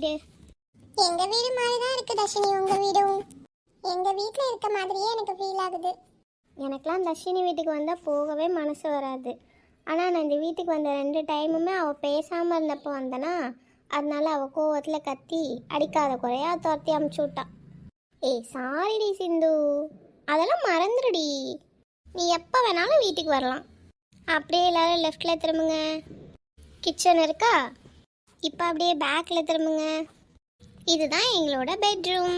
வீடு. எங்க வீடு மாதிரி தான் இருக்கு தர்ஷினி உங்க வீடும். எங்க வீட்ல இருக்க மாதிரியே எனக்கு ஃபீல் ஆகுது. எனக்கெலாம் தர்ஷினி வீட்டுக்கு வந்தால் போகவே மனசு வராது. ஆனால் நான் இந்த வீட்டுக்கு வந்த ரெண்டு டைமுமே அவள் பேசாமல் இருந்தப்போ வந்தனா அதனால அவள் கோவத்தில் கத்தி அடிக்காத குறையா துரத்தி அமுச்சு விட்டான் ஏய் சாரிடி சிந்து. அதெல்லாம் மறந்துடுடி நீ எப்போ வேணாலும் வீட்டுக்கு வரலாம். அப்படியே எல்லாரும் லெஃப்டில் திரும்புங்க. கிச்சன் இருக்கா? இப்போ அப்படியே பேக்கில் திரும்புங்க. இதுதான் எங்களோட பெட்ரூம்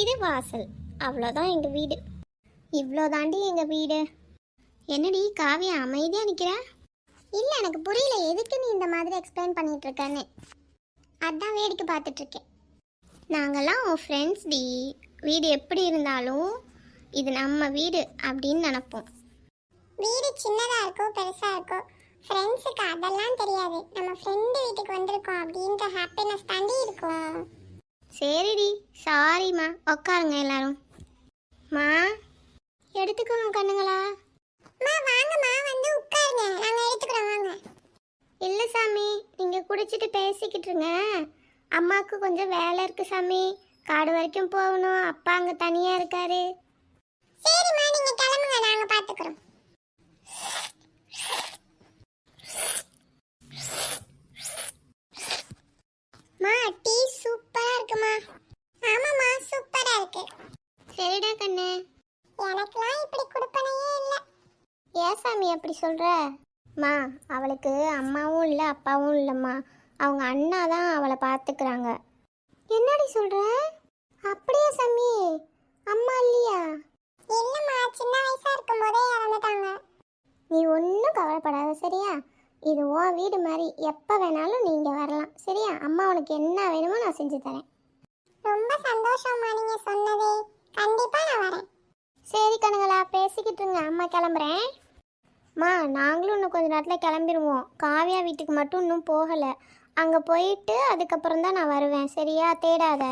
இது வாசல். அவ்வளோதான் எங்கள் வீடு. இவ்வளோ தாண்டி எங்கள் வீடு. என்னடி காவியா அமைதியாக நிற்கிற இல்லை எனக்கு புரியல. எதுக்கு நீ இந்த மாதிரி எக்ஸ்பிளைன் பண்ணிட்டு அதான் வேடிக்கை பார்த்துட்ருக்கேன் நாங்கள்லாம் உன் ஃப்ரெண்ட்ஸ் டி. வீடு எப்படி இருந்தாலும் இது நம்ம வீடு அப்படின்னு நினப்போம். வீடு சின்னதாக இருக்கோ பெருசாக இருக்கோ ஃப்ரெண்ட்ஸுக்கு அதெல்லாம் தெரியாது. நம்ம ஃப்ரெண்டு வீட்டுக்கு வந்திருக்கோம் அப்படின்ற ஹாப்பினஸ் தாண்டி இருக்கும். சரிடி. சாரிம்மா உட்காருங்க எல்லாரும். மா எடுத்துக்கோங்க கண்ணுங்களா. மா வாங்கம்மா. வந்து உட்காருங்க. நாங்க எடுத்துக்கிறோம். வாங்க. இல்லை சாமி. நீங்கள் குடிச்சிட்டு பேசிக்கிட்டு இருங்க. அம்மாவுக்கு கொஞ்சம் வேலை இருக்கு சாமி. காடு வரைக்கும் போகணும். அப்பா அங்கே தனியாக இருக்காரு. சரிம்மா நீங்க கிளம்புங்க. நாங்க பாத்துக்கிறோம். மா டீ சூப்பரா இருக்குமா? ஆமாம்மா சூப்பரா இருக்கு. சரிடா கண்ணு. எனக்கெல்லாம் இப்படி கொடுப்பனையே இல்ல. ஏன் சாமி அப்படி சொல்கிற மா அவளுக்கு அம்மாவும் இல்லை அப்பாவும் இல்லைம்மா. அவங்க அண்ணா தான் அவளை பார்த்துக்கிறாங்க. என்னடி சொல்கிற அப்படியா சாமி? அம்மா இல்லையா? இல்லம்மா சின்ன வயசா இருக்கும் போதே இறந்துட்டாங்க. நீ ஒன்றும் கவலைப்படாத சரியா? இது உன் வீடு மாதிரி எப்போ வேணாலும் நீங்கள் வரலாம். சரியா? அம்மா உனக்கு என்ன வேணுமோ நான் செஞ்சு தரேன். ரொம்ப சந்தோஷம்மா நீங்க சொன்னதே. கண்டிப்பா நான் வரேன். சரி கணுங்களா பேசிக்கிட்டு இருங்க. அம்மா கிளம்புறேன். மா நாங்களும் இன்னும் கொஞ்ச நேரத்தில் கிளம்பிடுவோம். காவியா வீட்டுக்கு மட்டும் இன்னும் போகலை. அங்கே போயிட்டு அதுக்கப்புறம் தான் நான் வருவேன். சரியா? தேடாத.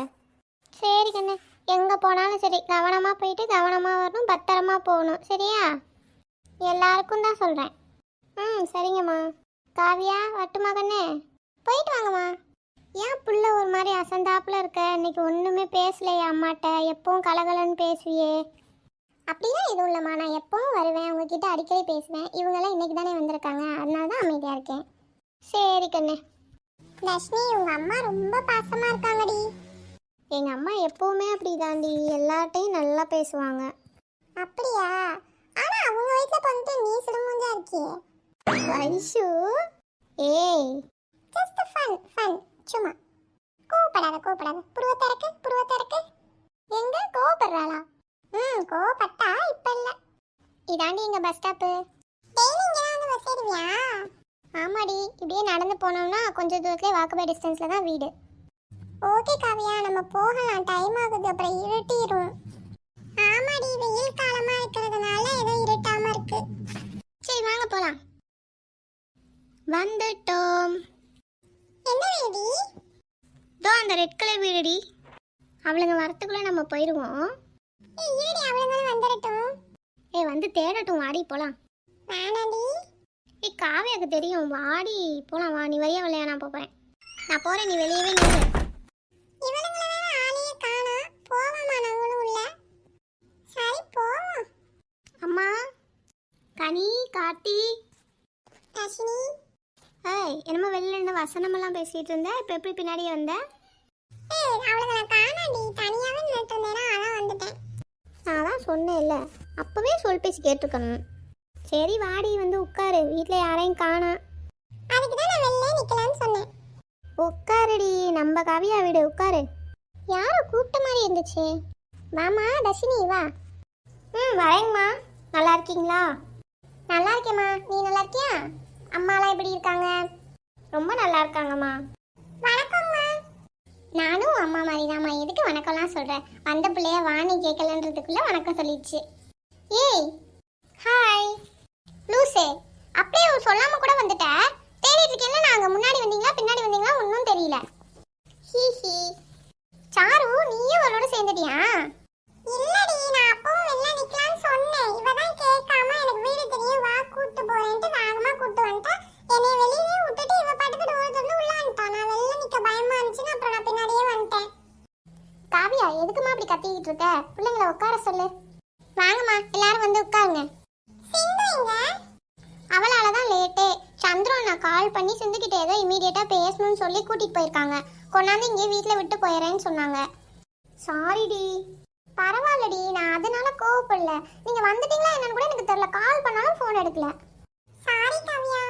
சரி கண்ணு. எங்கே போனாலும் சரி. கவனமாக போயிட்டு கவனமாக வரணும். பத்திரமா போகணும். சரியா? எல்லாருக்கும் தான் சொல்கிறேன் ம் சரிங்கம்மா. காவியா வட்டுமா கண்ணு போயிட்டு வாங்கம்மா. ஏன் புள்ள ஒரு மாதிரி அசந்தாப்புல இருக்க? இன்னைக்கு ஒன்றுமே பேசலையே அம்மாட்ட. எப்பவும் கலகலன்னு பேசுவியே. அப்படிலாம் எதுவும் இல்லைம்மா. நான் எப்பவும் வருவேன். உங்ககிட்ட அடிக்கடி பேசுவேன். இவங்கெல்லாம் இன்னைக்கு தானே வந்திருக்காங்க. அதனால தான் அமைதியாக இருக்கேன். சரி கண்ணு. தர்ஷினி உங்கள் அம்மா ரொம்ப பாசமாக இருக்காங்கடி. எங்கள் அம்மா எப்போவுமே அப்படி தாண்டி எல்லார்ட்டையும் நல்லா பேசுவாங்க. அப்படியா? ஆனால் அவங்க வயசில் பண்ணிட்டு நீ சுடுமுஞ்சா இருக்கியே? வைஷு ஏய் ஜஸ்ட் ஃபன் ஃபன் சும்மா. கோவப்படாத கோவப்படாத. புருவத்தை இறக்கு புருவத்தை இறக்கு. எங்க? கோவப்படுறாளா? ம் கோவப்பட்டா இப்ப இல்ல. இதாண்டி எங்க பஸ் ஸ்டாப்பு டெய்லி இங்க தான் வந்து பஸ் ஏறுவியா? ஆமாடி. இப்படியே நடந்து போனோம்னா கொஞ்சம் தூரத்துலேயே வாக்கபை டிஸ்டன்ஸில் தான் வீடு. ஓகே காவியா. நம்ம போகலாம். டைம் ஆகுது. அப்புறம் இருட்டிரும். ஆமாடி வெயில் காலமா இருக்கிறதுனால ஏதோ இருட்டாம இருக்கு. சரி வாங்க போகலாம் வந்துட்டோம். என்ன வேடி தோ அந்த ரெட் கலர் வீடுடி. அவளுங்க வரத்துக்குள்ளே நம்ம போயிடுவோம் ஏய் இருடி அவளுங்களும் வந்துடட்டும் ஏய் வந்து தேடட்டும் வாடி போகலாம் வேணாடி ஏய் காவியாக்கு தெரியும் வாடி போகலாம் வா நீ வழியா வரலையா நான் போகிறேன் நான் போகிறேன் நீ வெளியவே நில்லு. இவளுங்கள வேற ஆளையே காணா. போவோமா நாங்களும் உள்ள? சரி போவோம். அம்மா கனி காட்டி தர்ஷினி. ஏய் என்னமோ வெளில இருந்து வசனமெல்லாம் பேசிகிட்டு இருந்த. இப்போ எப்படி பின்னாடியே வந்த? ஏய் அவளுங்களை காணாடி தனியாவே நின்னுட்டு இருந்தேனா அதான் வந்துட்டேன். நான் தான் சொன்னேன்ல. அப்போவே சொல் பேசி கேட்டிருக்கணும். சரி வாடி வந்து உட்காரு. வீட்டில் யாரையும் காணோம் அதுக்கு தான் நான் வெளில நிக்கலாம்னு சொன்னேன். உட்காருடி. நம்ம கவியா வீடு. உட்காரு. யாரோ கூப்பிட்ட மாதிரி இருந்துச்சு. வாமா தர்ஷினி வா. ம் வரேங்கம்மா. நல்லா இருக்கீங்களா? நல்லா இருக்கேம்மா. நீ நல்லா இருக்கியா? அம்மாலாம் எப்படி இருக்காங்க? ரொம்ப நல்லா இருக்காங்கம்மா. வணக்கம்மா. நானும் அம்மா மாதிரி தான்மா எதுக்கு வணக்கம்லாம் சொல்கிறேன் வந்த பிள்ளைய வாணி கேட்கலன்றதுக்குள்ளே வணக்கம் சொல்லிடுச்சு. ஏய் ஹாய் லூசே அப்படியே சொல்லாமல் கூட வந்துட்ட? உட்கார சொல்லு. வாங்கம்மா எல்லாரும் வந்து உட்காருங்க. அவளால தான் லேட்டே. சந்துரு நான் கால் பண்ணி சிந்துக்கிட்ட ஏதோ இமீடியட்டா பேசணும்னு சொல்லி கூட்டிட்டு போயிருக்காங்க. கொண்டாந்து இங்கே வீட்டில் விட்டு போயிடுறேன்னு சொன்னாங்க. சாரிடி பரவாயில்லடி நான் அதனால கோவப்படல. நீங்க வந்துட்டீங்களா என்னன்னு கூட எனக்கு தெரியல. கால் பண்ணாலும் ஃபோன் எடுக்கல. சாரி காவியா.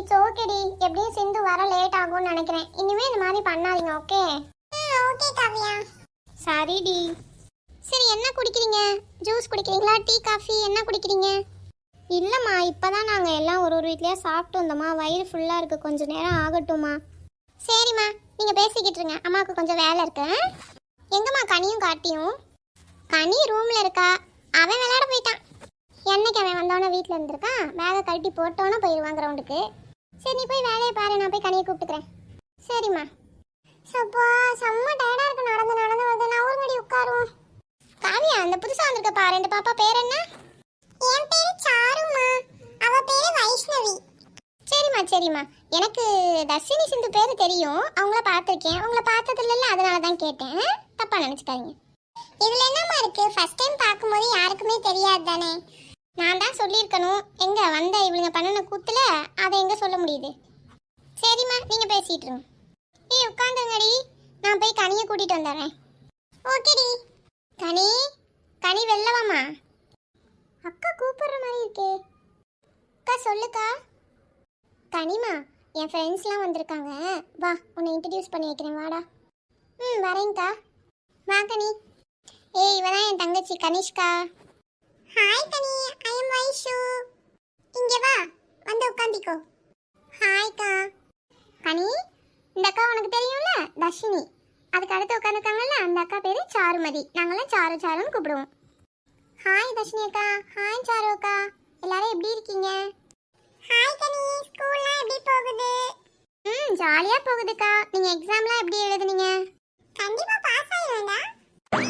இட்ஸ் ஓகேடி எப்படியும் சிந்து வர லேட் ஆகும்னு நினைக்கிறேன். இனிமே இந்த மாதிரி பண்ணாதீங்க ஓகே ஓகே காவியா. சரிடி சரி என்ன குடிக்கிறீங்க? ஜூஸ் குடிக்கிறீங்களா? டீ காஃபி என்ன குடிக்கிறீங்க? இல்லைம்மா இப்போ தான் நாங்கள் எல்லாம் ஒரு ஒரு வீட்லேயே சாப்பிட்டு வந்தோம்மா. வயிறு ஃபுல்லாக இருக்குது கொஞ்சம் நேரம் ஆகட்டும்மா. சரிம்மா நீங்கள் பேசிக்கிட்டு இருங்க. அம்மாவுக்கு கொஞ்சம் வேலை இருக்கு எங்கம்மா கனியும் காட்டியும் கனி ரூமில் இருக்கா? அவன் விளையாட போயிட்டான். என்னைக்கு அவன் வந்தோன்னே வீட்டில் இருந்திருக்கான் வேலை கழட்டி போட்டோன்னே போயிடுவான் கிரவுண்டுக்கு சரி நீ போய் வேலையை பாரு. நான் போய் கனியை கூப்பிட்டுக்கிறேன். சரிம்மா. சப்பா செம்ம டயர்டாக இருக்கு. நடந்து நடந்து வந்து நான் ஒரு மணி உட்காருவோம். காவியா அந்த புதுசாக வந்திருக்க பா ரெண்டு பாப்பா பேர் என்ன? என் பேரு சாருமா அவ பேரு வைஷ்ணவி. சரிம்மா சரிம்மா. எனக்கு தர்ஷினி சிந்து பேர் தெரியும். அவங்கள பார்த்துருக்கேன். அவங்கள பார்த்தது அதனால தான் கேட்டேன். தப்பா நினச்சிக்காதீங்க. இதுல என்னம்மா இருக்கு? ஃபர்ஸ்ட் டைம் பார்க்கும்போது யாருக்குமே தெரியாது தானே. நான் தான் சொல்லியிருக்கணும். எங்க வந்த இவளுங்க பண்ணின கூத்துல அதை எங்க சொல்ல முடியுது? சரிம்மா நீங்க பேசிட்டு இருங்க. ஏய் உட்காந்துங்கடி நான் போய் கனியை கூட்டிட்டு வந்துடுறேன். ஓகேடி. கனி கனி வெள்ளவாமா அக்கா கூப்பிடுற மாதிரி இருக்கே. அக்கா சொல்லுக்கா. கனிமா என் ஃப்ரெண்ட்ஸ்லாம் வந்திருக்காங்க. வா உன்னை இன்ட்ரடியூஸ் பண்ணி வைக்கிறேன் வாடா. ம் வரேங்க்கா வா கனி. ஏய் இவ தான் என் தங்கச்சி கனிஷ்கா. ஹாய் கனி. ஐ அம் வைஷு. இங்கே வா வந்து உட்காந்திக்கோ ஹாய்க்கா கனி இந்த அக்கா உனக்கு தெரியும்ல தர்ஷினி? அதுக்கு அடுத்து உட்காந்துருக்காங்கல்ல அந்த அக்கா பேரு சாருமதி. நாங்களாம் சாரு சாருன்னு கூப்பிடுவோம். ஹாய் தர்ஷினி அக்கா. ஹாய் சாரு அக்கா. எல்லாரும் எப்படி இருக்கீங்க? ஹாய் கனி. ஸ்கூல்லாம் எப்படி போகுது? ம் ஜாலியாக போகுதுக்கா. நீங்கள் எக்ஸாம்லாம் எப்படி எழுதுனீங்க? கண்டிப்பா பாஸ் ஆயிடுவேண்டா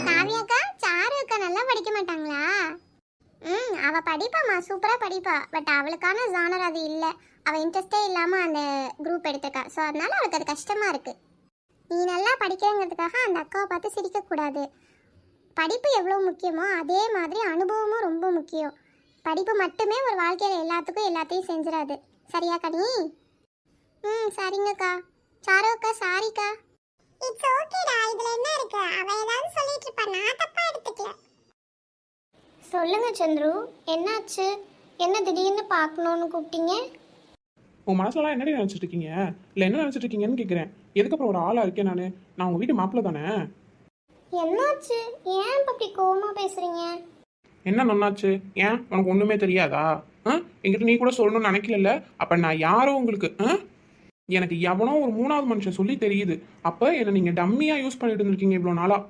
காவியா அக்கா சாரு அக்கா நல்லா படிக்க மாட்டாங்களா? ம் அவ படிப்பாம்மா சூப்பராக படிப்பா. பட் அவளுக்கான ஜானர் அது இல்லை. அவள் இன்ட்ரெஸ்டே இல்லாமல் அந்த குரூப் எடுத்திருக்கா. ஸோ அதனால அவளுக்கு அது கஷ்டமாக இருக்கு. நீ நல்லா படிக்கிறங்கிறதுக்காக அந்த அக்காவை பார்த்து சிரிக்கக்கூடாது. படிப்பு எவ்வளோ முக்கியமோ அதே மாதிரி அனுபவமும் ரொம்ப முக்கியம். படிப்பு மட்டுமே ஒரு வாழ்க்கையில் எல்லாத்துக்கும் எல்லாத்தையும் செஞ்சிடாது. சரியா கனி? ம் சரிங்கக்கா. சாரு அக்கா சாரிக்கா இட்ஸ் ஓகேடா இதுல என்ன இருக்கு? அவ ஏதாவது சொல்லிட்டு இருப்பா. நான் தப்பா எடுத்துக்கல. சொல்லுங்க சந்துரு. என்னாச்சு? என்ன திடீர்னு பார்க்கணுன்னு கூப்பிட்டீங்க? உன் மனசுலாம் என்னடி நினச்சிட்டு இருக்கீங்க? இல்லை என்ன நினச்சிட்டு இருக்கீங்கன்னு கேட்குறேன் எதுக்கப்புறம் ஒரு ஆளாக இருக்கேன் நான்? நான் உங்கள் வீட்டு மாப்பிள்ள தானே? என்னாச்சு? ஏன் இப்ப இப்படி கோவமா பேசுறீங்க? என்ன நன்னாச்சு? ஏன்? உனக்கு ஒன்றுமே தெரியாதா? என்கிட்ட நீ கூட சொல்லணும்னு நினைக்கல அப்போ நான் யாரோ உங்களுக்கு எனக்கு எவனோ ஒரு மூணாவது மனுஷன் சொல்லி தெரியுது. அப்போ என்னை நீங்கள் டம்மியாக யூஸ் பண்ணிட்டு இருந்திருக்கீங்க இவ்வளோ நாளாக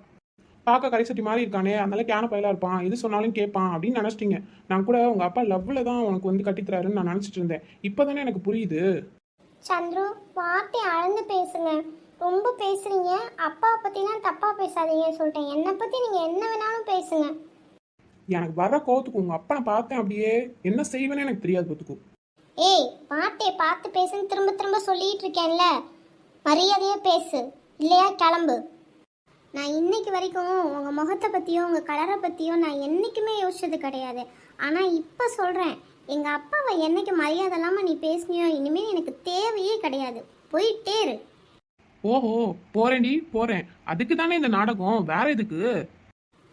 பார்க்க கடைசட்டி மாதிரி இருக்கானே அதனால கேன பயிலாக இருப்பான். எது சொன்னாலும் கேட்பான் அப்படின்னு நினச்சிட்டீங்க. நான் கூட உங்கள் அப்பா லவ்வில் தான் உனக்கு வந்து கட்டித்தராருன்னு நான் நினச்சிட்டு இருந்தேன். இப்போ தானே எனக்கு புரியுது. சந்துரு வார்த்தை அளந்து பேசுங்க. ரொம்ப பேசுறீங்க. அப்பா பத்திலாம் தப்பா பேசாதீங்கன்னு சொல்லிட்டேன். என்னை பத்தி நீங்க என்ன வேணாலும் பேசுங்க. எனக்கு வர கோவத்துக்கு உங்கள் அப்பனை பார்த்தேன் அப்படியே. என்ன செய்வேன்னு எனக்கு தெரியாது பார்த்துக்கும் ஏய் வார்த்தையை பார்த்து பேசுன்னு திரும்ப திரும்ப சொல்லிட்டு இருக்கேன்ல. மரியாதையா பேசு. இல்லையா? கிளம்பு. நான் இன்னைக்கு வரைக்கும் உங்க முகத்தை பத்தியும் உங்க கலரை பத்தியும் நான் என்னைக்குமே யோசிச்சது கிடையாது. ஆனா இப்ப சொல்றேன் எங்க அப்பாவை என்னைக்கு மரியாதை இல்லாம நீ பேசுனியோ இனிமே எனக்கு தேவையே கிடையாது. போயிட்டே இரு. ஓஹோ போறேன்டி போறேன். அதுக்கு தானே இந்த நாடகம்? வேற எதுக்கு?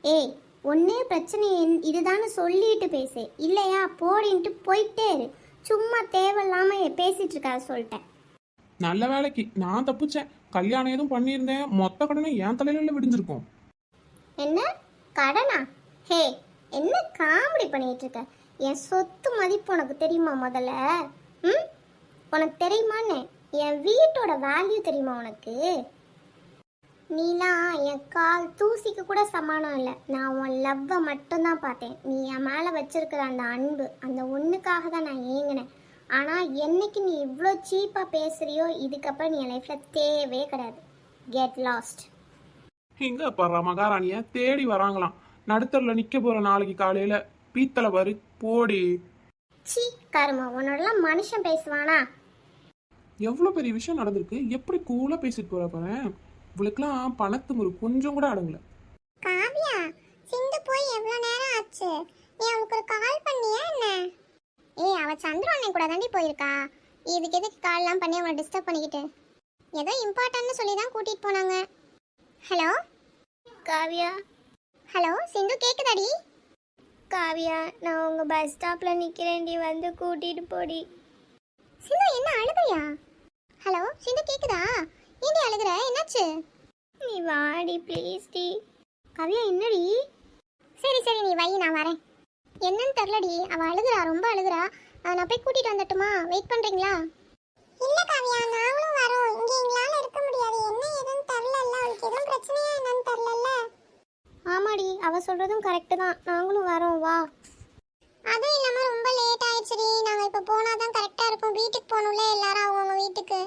ஏய் ஒன்னே பிரச்சனை இதுதான்னு சொல்லிட்டு பேசு. இல்லையா? போடின்ட்டு போயிட்டே இரு. சும்மா தேவையில்லாம பேசிட்டு இருக்காத சொல்லிட்டேன். நல்ல வேலைக்கு. நான் தப்பிச்சேன். கல்யாணம் எதுவும் பண்ணியிருந்தேன். மொத்த கடனும் என் தலையில விடிஞ்சிருக்கும். என்ன? கடனா? ஹே என்ன காமெடி பண்ணிட்டு இருக்க? என் சொத்து மதிப்பு உனக்கு தெரியுமா முதல்ல? ம்? உனக்கு தெரியுமான்னு? என் வீட்டோட வேல்யூ தெரியுமா உனக்கு? நீலாம் என் கால் தூசிக்கு கூட சமானம் இல்லை. நான் உன் லவ்வை மட்டும்தான் பார்த்தேன். நீ என் மேலே வச்சிருக்கிற அந்த அன்பு அந்த ஒன்றுக்காக தான் நான் ஏங்கினேன். ஆனால் என்னைக்கு நீ இவ்வளோ சீப்பாக பேசுறியோ இதுக்கப்புறம் நீ என் லைஃப்பில் தேவையே கிடையாது. கெட் லாஸ்ட் இங்க படுற மகாராணிய தேடி வராங்களாம். நடுத்தரில் நிக்க போற நாளைக்கு காலையில பீத்தலை பாரு போடி. சீ கருமா உன்னோடலாம் மனுஷன் பேசுவானா? எவ்வளோ பெரிய விஷயம் நடந்திருக்கு? எப்படி கூலா பேசிட்டு போற பாரு. இவளுக்கெல்லாம் பணத்து ஒரு கொஞ்சம் கூட அடங்கல காவியா சிந்து போய் எவ்வளோ நேரம் ஆச்சு நீ அவளுக்கு ஒரு கால் பண்ணியா என்ன ஏய் அவ சந்திர அண்ணன் கூட தாண்டி போயிருக்கா. இதுக்கு எதுக்கு கால்லாம் பண்ணி அவங்களை டிஸ்டர்ப் பண்ணிக்கிட்டு? ஏதோ இம்பார்ட்டன்ட்னு சொல்லி தான் கூட்டிட்டு போனாங்க. ஹலோ காவியா? ஹலோ சிந்து கேக்குதாடி? காவியா நான் உங்க பஸ் ஸ்டாப்ல நிக்கிறேன்டி. வந்து கூட்டிட்டு போடி. சிந்து என்ன அழுகுறியா? ஹலோ சிந்து கேக்குதா? ஏண்டி அழுகுற? என்னாச்சு? நீ வாடி ப்ளீஸ் டி. காவியா என்னடி? சரி சரி நீ வை நான் வரேன். என்னன்னு தெரிலடி அவ அழுகுறா ரொம்ப அழுகுறா. நான் போய் கூட்டிட்டு வந்துட்டுமா? வெயிட் பண்றீங்களா? இல்ல காவியா நாங்களும் வரோம். இங்க எங்களால இருக்க முடியாது. என்ன ஏதுன்னு தெரியல அவளுக்கு எதுவும் பிரச்சனையா என்னன்னு தெரியல ஆமாடி அவ சொல்றதும் கரெக்டு தான். நாங்களும் வரோம் வா. அதுவும் இல்லாம ரொம்ப லேட் ஆயிடுச்சுடி. நாங்க இப்ப போனாதான் கரெக்டா இருக்கும். வீட்டுக்கு போகணும்ல எல்லாரும் அவங்க வீட்டுக்கு.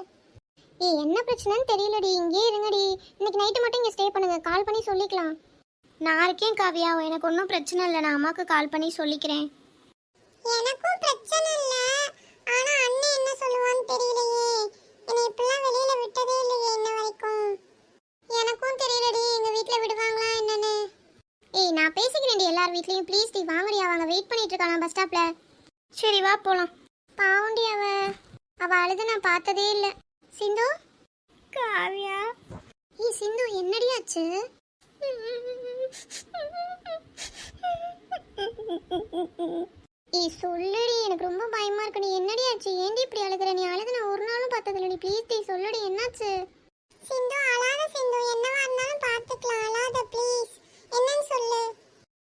ஏய் என்ன பிரச்சனைன்னு தெரியலடி. இங்கேயே இருங்கடி. இன்னைக்கு நைட்டு மட்டும் இங்கே ஸ்டே பண்ணுங்க. கால் பண்ணி சொல்லிக்கலாம். நான் இருக்கேன் காவியா. எனக்கு ஒன்றும் பிரச்சனை இல்லை. நான் அம்மாவுக்கு கால் பண்ணி சொல்லிக்கிறேன். எனக்கும் பிரச்சனை இல்ல. ஆனா அண்ணன் என்ன சொல்லுவான்னு தெரியலையே. என்னை இப்பெல்லாம் வெளியில விட்டதே இல்லையே இன்ன வரைக்கும். எனக்கும் தெரியலடி எங்கள் வீட்டில் விடுவாங்களா என்னன்னு. ஏய் நான் பேசிக்கிறேன்டி எல்லார் வீட்லேயும். ப்ளீஸ் டி வாங்கடி அவங்க வெயிட் பண்ணிட்டு இருக்காங்க பஸ் ஸ்டாப்பில் சரி வா போகலாம் பாவுண்டி அவ. அவ அழுது நான் பார்த்ததே இல்லை. சிந்து? காவியா? ஏய் சிந்து என்னடி ஆச்சு?